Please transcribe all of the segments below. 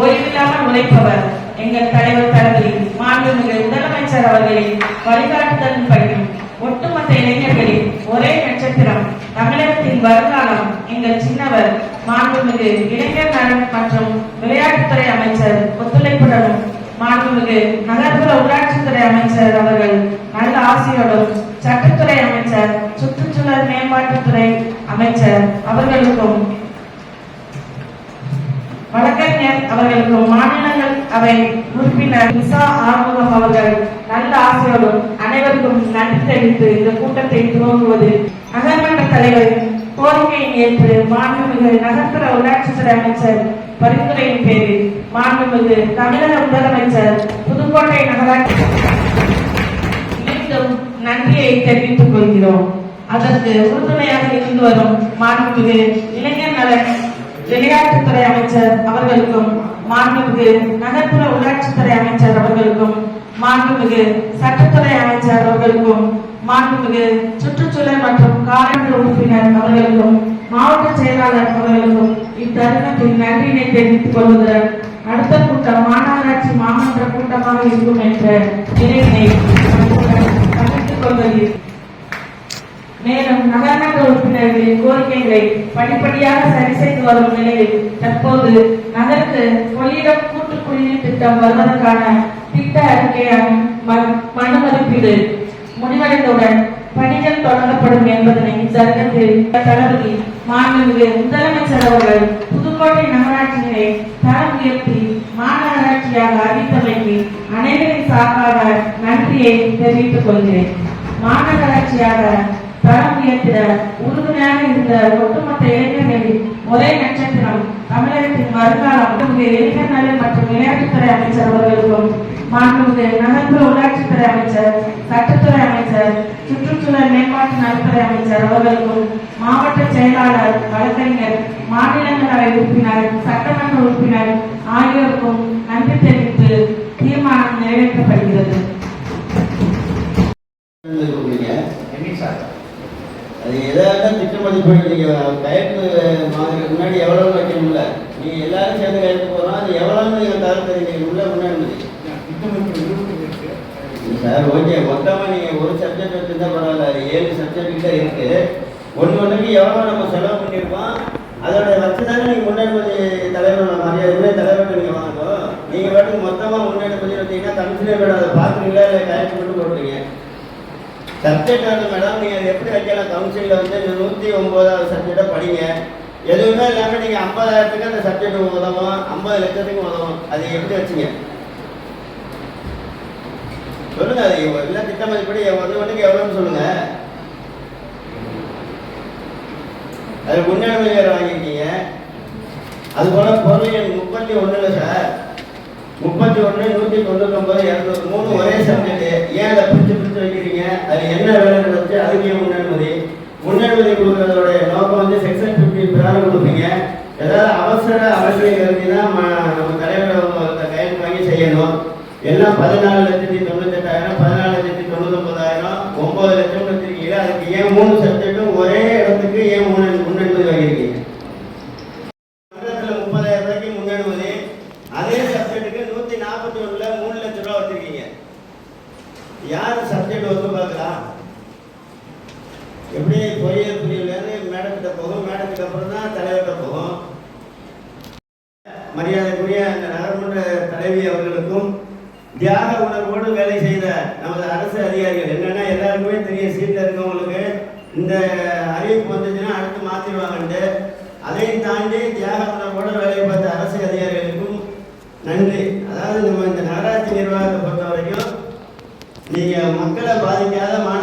ஓய்வில்லாமல் உழைப்பவர் எங்கள் தலைவர் தளபதி மாண்புமிகு முதலமைச்சர் அவர்களின் வழிகாட்டுதலின்படியும் ஒட்டுமொத்த இளைஞர்களின் ஒரே நட்சத்திரம். தமிழகத்தின் வருங்காலம் எங்கள் சின்னவர் மாண்புமிகு இளைஞர் நலன் மற்றும் விளையாட்டுத்துறை அமைச்சர் ஒத்துழைப்புடனும் மாண்புமிகு நகர்ப்புற உள்ளாட்சித்துறை அமைச்சர் அவர்கள் நல்ல ஆசையோடும் சட்டத்துறை அமைச்சர் சுற்றுச்சூழல் மேம்பாட்டுத்துறை அமைச்சர் அவர்களுக்கும் வழக்கறிஞர் அவர்களுக்கு மாநிலங்கள் அவை உறுப்பினர் நிசா ஆறுமுகம் அவர்கள் நல்ல ஆசையோடும் அனைவருக்கும் நன்றி தெரிவித்து இந்த கூட்டத்தை துவங்குவது நகர்மன்ற தலைவரின் கோரிக்கையை ஏற்று மாண்புமிகு நகர்ப்புற உள்ளாட்சித்துறை அமைச்சர் பரிந்துரையின் பேரில் மாண்புமிகு தமிழக முதலமைச்சர் புதுக்கோட்டை நகராட்சி மீண்டும் நன்றியை தெரிவித்துக் கொள்கிறோம். அதற்கு உறுதுணையாக இருந்து வரும் மாண்புமிகு இளைஞர் நலன் விளையாட்டுத்துறை அமைச்சர் அவர்களுக்கும் மாண்புமிகு நகர்ப்புற உள்ளாட்சித்துறை அமைச்சர் அவர்களுக்கும் மாண்புமிகு சட்டத்துறை அமைச்சர் அவர்களுக்கும் மாண்புமிகு சுற்றுச்சூழல் மற்றும் காலநிலை உறுப்பினர் அவர்களுக்கும் மாவட்ட செயலாளர் அவர்களுக்கும் இத்தருணத்தில் நன்றியினை தெரிவித்துக் கொள்வதுடன் அடுத்த கூட்டம் மாநகராட்சி மாமன்ற கூட்டமாக இருக்கும் என்ற அதிகாரிகளின் கோரிக்கைகளை படிப்படியாக சரி செய்து வரும் நிலையில் தற்போது நகருக்கு கொள்ளிடம் கூட்டு குடிநீர் திட்டம் வருவதற்கான திட்ட அறிக்கையான ம- மனு மதிப்பீடு முடிவடைந்தவுடன் பணிகள் தொடங்கப்படும் என்பதனை இத்தருணத்தில் தளபதி மாண்புமிகு முதலமைச்சர் அவர்கள் புதுக்கோட்டை நகராட்சியினை தரம் உயர்த்தி மாநகராட்சியாக அறிவித்தமைக்கு அனைவரின் சார்பாக நன்றியை தெரிவித்துக் கொள்கிறேன். மாநகராட்சியாக தரம் உயர்த்திட உறுதுணையாக இருந்த ஒட்டுமொத்த இளைஞர்களின் ஒரே நட்சத்திரம் தமிழகத்தின் வருங்காலம் மாண்புமிகு இளைஞர் நலன் மற்றும் விளையாட்டுத்துறை அமைச்சர் அவர்களுக்கும் மாண்புமிகு நகர்ப்புற உள்ளாட்சித்துறை அமைச்சர் சட்டத்துறை அமைச்சர் சுற்றுச்சூழல் மேம்பாட்டு நலத்துறை அமைச்சர் அவர்களுக்கும் மாவட்ட செயலாளர் வழக்கறிஞர் மாநிலங்களவை உறுப்பினர் சட்டமன்ற உறுப்பினர் ஆகியோருக்கும் நன்றி தெரிவித்து தீர்மானம் நிறைவேற்றப்படுகிறது கொடுக்குறீங்க என்னைக்கு சார் அது எதாவது திட்ட மதிப்பீடு நீங்கள் கயப்பு மாதிரி முன்னாடி எவ்வளோ வைக்கணும்ல? நீ எல்லாரும் சேர்ந்து கயப்பு போகிறோம் அது எவ்வளோன்னு நீங்கள் தர தெரியுங்க உள்ள முன்னாடி சார் ஓகே. மொத்தமாக நீங்கள் ஒரு சப்ஜெக்ட் வச்சுருந்தா பரவாயில்ல. ஏழு சப்ஜெக்ட் தான் இருக்குது ஒன்று ஒன்றுக்கு எவ்வளோ நம்ம செலவு பண்ணியிருக்கோம் அதோட வச்சு தானே நீங்கள் முன்னெடுப்பதி தலைவர் மரியாதை தலைவர் நீங்கள் வாங்கணும். நீங்கள் பாட்டுக்கு மொத்தமாக முன்னாடி வந்தீங்கன்னா கமிஷனர் மேடம் அதை பார்க்குறீங்களா? இல்லை கயப்பு மட்டும் போட்டுருங்க சப்ஜெக்ட் வந்து மேடம் நீங்கள் அதை எப்படி வைக்கலாம்? கவுன்சிலில் வந்து நூற்றி ஒம்போதாவது சப்ஜெக்டை படிங்க. எதுவுமே இல்லாமல் நீங்கள் ஐம்பதாயிரத்துக்கு அந்த சப்ஜெக்ட் உதவும் ஐம்பது லட்சத்துக்கு உதவும் அது எப்படி வச்சீங்க? சொல்லுங்க அது எல்லாம் திட்டம் மதிப்படி ஒன்று ஒன்றுக்கு எவ்வளோன்னு சொல்லுங்க. அது முன்னாடி வேறு வாங்கியிருக்கீங்க. அது போல பொருள் முப்பத்தி ஒன்றுல சார். முப்பத்தி ஒன்று நூற்றி தொண்ணூத்தொம்பது இரநூறு மூணு ஒரே சப்ஜெக்ட் ஏன் அதை பிரித்து பிரித்து வைக்கிறீங்க? அது என்ன வேலை வச்சு அதுக்கு ஏன் முன்னனுமதி முன்னனுமதி கொடுக்கறதோட நோக்கம் வந்து செக்ஷன் ஃபிஃப்டி பிரகாரம் கொடுப்பீங்க. ஏதாவது அவசர அவசியம் கருதினா நம்ம தலைவர் கையெழுத்து வாங்கி செய்யணும். எல்லாம் பதினாலு லட்சத்தி தொண்ணூத்தெட்டாயிரம் பதினாலு லட்சத்தி தொண்ணூத்தொம்பதாயிரம் ஒம்பது லட்சம் வச்சிருக்கீங்க அதுக்கு ஏன் மூணு சப்ஜெக்ட்டும் ஒரே இடத்துக்கு ஏன் மூணு முன்னனுமதி வாங்கியிருக்கீங்க மன்றத்துல முப்பதாயிரம் ரூபாய்க்கு முன்னனுமதி அதே சப்ஜெக்ட்டுக்கு நூத்தி நாற்பத்தி ஒண்ணுல மூணு லட்சம் ரூபாய் வச்சிருக்கீங்க யார் சப்ஜெக்ட் வந்து பார்க்கலாம் எப்படி பொறியியல் பிரிவுலேருந்து மேடத்திட்ட போகும் மேடத்துக்கு அப்புறம் தான் தலைவர்கிட்ட போகும். மரியாதைக்குரிய அந்த நகர்மன்ற தலைவி அவர்களுக்கும் தியாக உணர்வோடு வேலை செய்த நமது அரசு அதிகாரிகள் என்னென்னா எல்லாருக்குமே தெரிய சீட்டில் இருக்கவங்களுக்கு இந்த அறிவிப்பு வந்துச்சுன்னா அடுத்து மாற்றிடுவாங்கன்ட்டு அதையும் தாண்டி தியாக உணர்வோடு வேலை பார்த்த அரசு அதிகாரிகளுக்கும் நன்றி. அதாவது நம்ம இந்த நகராட்சி நிர்வாகத்தை பொறுத்த வரைக்கும் நீங்கள் மக்களை பாதிக்காத மாநில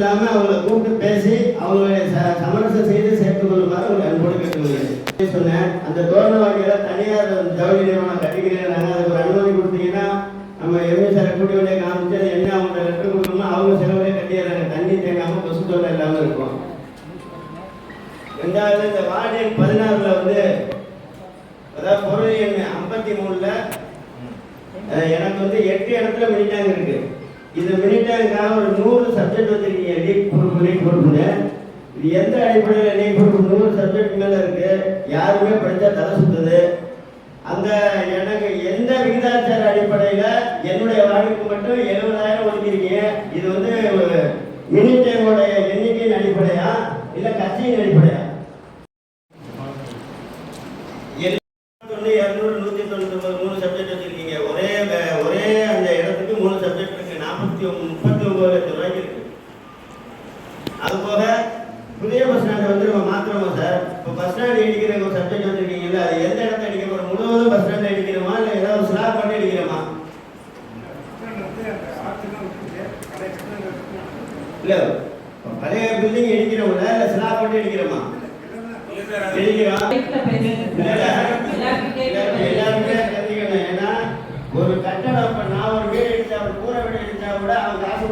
இல்லாமல் அவங்களை கூப்பிட்டு பேசி அவங்களை ச- சமரசம் செய்து சேர்த்துக் கொள்ளுமாறு உங்களை அன்போடு கேட்டுக்கொள்கிறேன். சொன்னேன் அந்த தோரணவாடியில தனியார் ஜவுளி நிறுவனம் கட்டிக்கிறேன் நாங்கள் அதுக்கு ஒரு அனுமதி கொடுத்தீங்கன்னா நம்ம எம்ஏ சார் கூட்டி வழியே காமிச்சு என்ன அவங்க லெட்டர் கொடுக்கணுமோ அவங்க செலவுலேயே கட்டிடுறாங்க. தண்ணி தேங்காமல் கொசு தோட்டம் இல்லாமல் இருக்கும். ரெண்டாவது இந்த வார்டு எண் பதினாறுல வந்து அதாவது பொருள் எண் ஐம்பத்தி மூணுல எனக்கு வந்து எட்டு இடத்துல மினிட்டாங்க இருக்கு. இது மினிட்டாக ஒரு நூறு சப்ஜெக்ட் வச்சுருக்கீங்க லீக் குரூப் லீக் குரூப்னு இது எந்த அடிப்படையில் லீக் குரூப் நூறு சப்ஜெக்ட் மேலே இருக்குது யாருமே படித்தா தலை சுற்றுது அந்த எனக்கு எந்த விகிதாச்சார அடிப்படையில் என்னுடைய வார்டுக்கு மட்டும் எழுபதாயிரம் ஒதுக்கிருக்கீங்க இது வந்து மினிட்டேவோடைய எண்ணிக்கையின் அடிப்படையா இல்லை கட்சியின் அடிப்படையா வந்து இரநூறு நூற்றி தொண்ணூற்றி மூணு சப்ஜெக்ட் வச்சிருக்கீங்க ஒரே வே- ஒரே அந்த இடத்துக்கு மூணு சப்ஜெக்ட் முப்பத்தி முப்பத்தி ஒன்பது லட்சம் ரூபாய்க்கு இருக்கு அது போக புதிய பஸ் ஸ்டாண்ட் வந்து நம்ம மாத்திரமா சார் இப்போ பஸ் ஸ்டாண்ட் இடிக்கிற ஒரு சப்ஜெக்ட் வச்சிருக்கீங்கல்ல அது எந்த இடத்த அடிக்க போறோம் முழுவதும் பஸ் ஸ்டாண்ட் அடிக்கிறோமா இல்லை ஏதாவது ஸ்லாப் பண்ணி அடிக்கிறோமா இல்லை பழைய பில்டிங் இடிக்கிறோம்ல இல்லை ஸ்லாப் பண்ணி அடிக்கிறோமா இடிக்கிறோம் வீட்டுல பேசுங்க. இல்ல, இல்ல. எல்லாருக்கும் கேட்க எல்லாருமே எல்லாருமே தெரிஞ்சுக்கணும். ஏன்னா, ஒரு கட்டடம் இப்ப நான் ஒரு வீடு இடிச்சா ஒரு கூரை வீடு இடிச்சா கூட அவன் காசு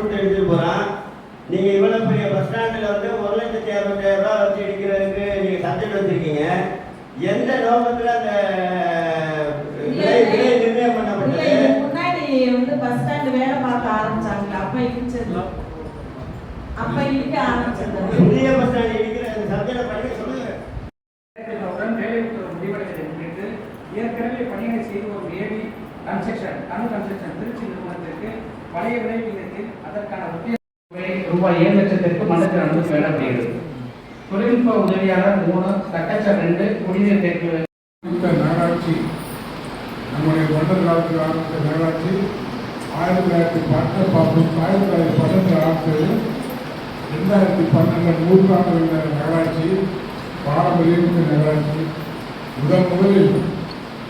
கொடுத்து எடுத்துட்டு போறான் நீங்க இவ்வளவு பெரிய பஸ் ஸ்டாண்ட்ல வந்து ஒரு லட்சத்தி அறுபத்தாயிரம் ரூபாய் வச்சு இடிக்கிறதுக்கு நீங்க சப்ஜெக்ட் வச்சிருக்கீங்க எந்த நோக்கத்துல அந்த விலை விலை நிர்ணயம் பண்ணப்பட்டது? முன்னாடி வந்து பஸ் ஸ்டாண்ட் வேலை பார்க்க ஆரம்பிச்சாங்க அப்ப இடிச்சது. அப்ப இடிக்க ஆரம்பிச்சது. புதிய பஸ் ஸ்டாண்ட் இடிக்கிற அந்த சப்ஜெக்ட் பண்ணி சொல்லுங்க. ஏற்கனவே பணிகளை செய்து வரும் ஏவி கன்ஸ்ட்ரக்ஷன் அணு கன்ஸ்ட்ரக்ஷன் திருச்சி நிறுவனத்திற்கு பழைய விலை விகிதத்தில் அதற்கான உத்திய ரூபாய் ஏழு லட்சத்திற்கு மண்டலத்தில் அனுமதி வழங்கப்படுகிறது தொழில்நுட்ப உதவியாளர் மூணு தட்டச்சர் ரெண்டு குடிநீர் தேர்வு நகராட்சி நம்முடைய மண்டல காலத்தில் ஆரம்பித்த நகராட்சி ஆயிரத்தி தொள்ளாயிரத்தி பத்து பத்து ஆயிரத்தி தொள்ளாயிரத்தி பன்னெண்டு ஆண்டு ரெண்டாயிரத்தி பன்னெண்டு நூற்றாண்டு நகராட்சி பாரம்பரியமிக்க நகராட்சி முதன் முதலில்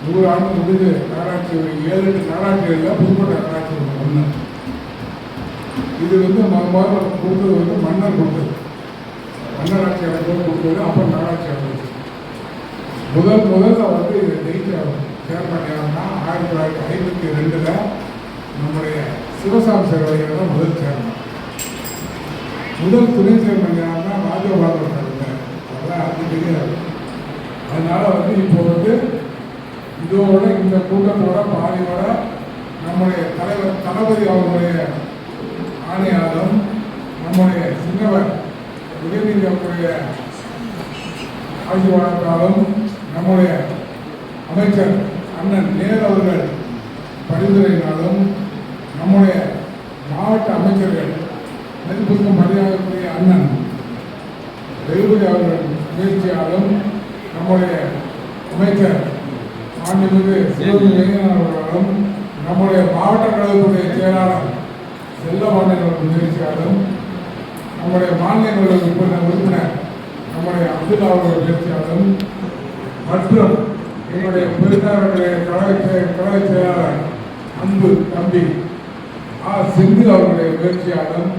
நூறு ஆண்டு முடிஞ்சு நகராட்சி ஏழு எட்டு நகராட்சிகளில் புதுக்கோட்டை நகராட்சி ஒன்று. இது வந்து மொத கொடுத்தது வந்து மன்னர் கொடுத்தது. மன்னராட்சி அமைப்பு கொடுத்தது அப்புறம் நகராட்சி அமைப்பு. முதல் முதல்ல வந்து இதை ஜெயிச்ச சேர்மன் யாருன்னா ஆயிரத்தி தொள்ளாயிரத்தி ஐம்பத்தி ரெண்டில் நம்முடைய சிவசாமி சேர்வையில் தான் முதல் சேர்மன். முதல் துணை சேர்மன் யாருன்னா ராஜகோபாலன் சார் அதெல்லாம் அது தெரியாது. அதனால வந்து இப்போ வந்து இதோட இந்த கூட்டத்தோட பாதியோட நம்முடைய தலைவர் தளபதி அவர்களுடைய ஆணையாளரும் நம்முடைய சின்னவர் உதயநிதியுடைய அவர்களுடைய ஆசீர்வாதத்தாலும் நம்முடைய அமைச்சர் அண்ணன் நேர் அவர்கள் பரிந்துரையினாலும் நம்முடைய மாவட்ட அமைச்சர்கள் மதிப்புக்கும் மரியாதைக்குரிய அண்ணன் தெய்வதி அவர்கள் முயற்சியாலும் நம்முடைய அமைச்சர் மாண்புமிகு சிவகங்கை அவர்களாலும் நம்முடைய மாவட்ட கழகத்துடைய செயலாளர் செல்ல அவர்கள் முயற்சியாளரும் நம்முடைய மாநிலங்களவை உறுப்பினர் உறுப்பினர் நம்முடைய அப்துல்லா அவர்கள் முயற்சியாளரும் மற்றும் எங்களுடைய பெருந்தாருடைய கழக கழக செயலாளர் அன்பு தம்பி ஆ சிந்து அவர்களுடைய முயற்சியாளரும்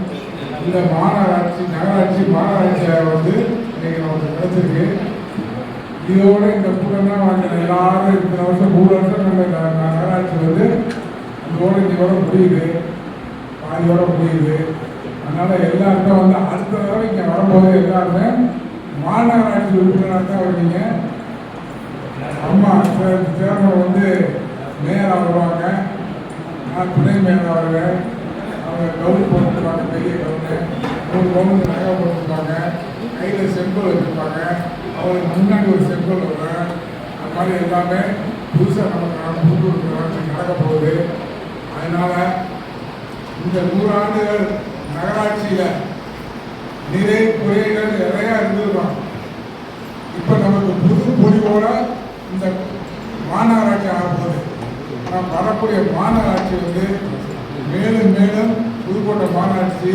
இந்த மாநகராட்சி நகராட்சி மாநகராட்சியாக வந்து இன்னைக்கு நமக்கு கிடைச்சிருக்கு இதோட இந்த கூட்டம்னா வந்து எல்லாரும் இத்தனை வருஷம் மூணு வருஷம் நம்ம நகராட்சி வந்து இதோட இதோட முடியுது. முடியுது. அதனால் எல்லாருமே வந்து அடுத்த தடவை இங்கே வரும்போது எல்லாருமே மாநகராட்சி உறுப்பினராக தான் வருவீங்க. அம்மா சே- சேர்மன் வந்து மேயராக வருவாங்க. நான் துணை மேயராக வருவேன். அவங்க கவுன் போட்டுருப்பாங்க பெரிய கவுனு ஒரு கவுன் நகை போட்டுருப்பாங்க. கையில் செங்கல் வச்சுருப்பாங்க. அவங்களுக்கு முன்னாடி ஒரு செங்கல் வரும். அது மாதிரி எல்லாமே புதுசாக நமக்கு புது நடக்க போகுது. அதனால் இந்த நூறாண்டுகள் நகராட்சியில் நிறை குறைகள் நிறையா இருந்திருக்கும். இப்போ நமக்கு புது பொலிவோட இந்த மாநகராட்சி ஆகப்போகுது நாம் வரக்கூடிய மாநகராட்சி வந்து மேலும் மேலும் புதுக்கோட்டை மாநகராட்சி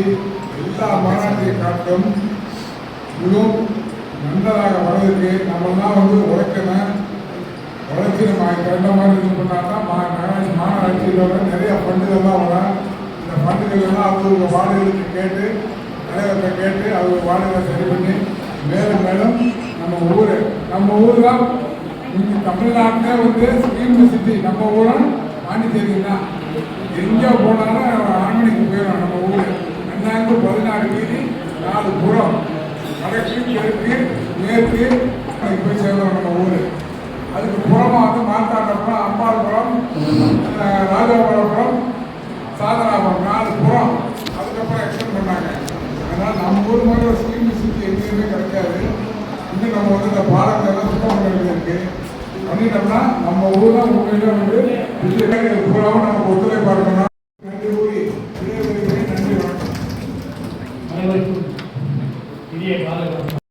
எல்லா மாநகராட்சியை காட்டும். மிகவும் நல்லதாக வர்றதுக்கு நம்மெல்லாம் வந்து உழைக்கணும். வளர்ச்சி நம்ம கண்ட மாதிரி இது பண்ணால் தான் மா நகராட்சி மாநகராட்சியிலோட நிறைய ஃபண்டுகள்லாம் வரும். இந்த ஃபண்டுகள் எல்லாம் கேட்டு தலைவர்கிட்ட கேட்டு அவங்க வாடகை சரி பண்ணி மேலும் மேலும் நம்ம ஊர் நம்ம ஊர் தான் இங்கே தமிழ்நாட்டிலே வந்து ஸ்கீம் சிட்டி நம்ம ஊரும் பாண்டிச்சேரி தான். எங்கே போனாலும் ஆண்மணிக்கு போயிடும் நம்ம ஊர். ரெண்டாயிரத்து பதினாறு வீதி நாலு புறம். வடக்கு தெற்கு மேற்கு அதுக்கு போய் சேர்ந்தோம் நம்ம ஊர். அதுக்கு புறமா வந்து மார்த்தாண்டபுரம் அம்பாள்புரம் அஹ், சாதனை ஒரு நாலு புறம். அதுக்கப்புறம் எக்ஸ்டெண்ட் பண்ணாங்க. அதனால் நம்ம ஊர் மாதிரி ஒரு ஸ்கீம் ஃபெசிலிட்டி எங்கேயுமே கிடைக்காது. இன்னும் நம்ம வந்து இந்த பாலங்கள்லாம் சுத்தம் பண்ண வேண்டியிருக்கு பண்ணிட்டோம்னா நம்ம ஊர் தான் உண்மையிலே வந்து பூராவும் நமக்கு ஒத்துழைப்பாக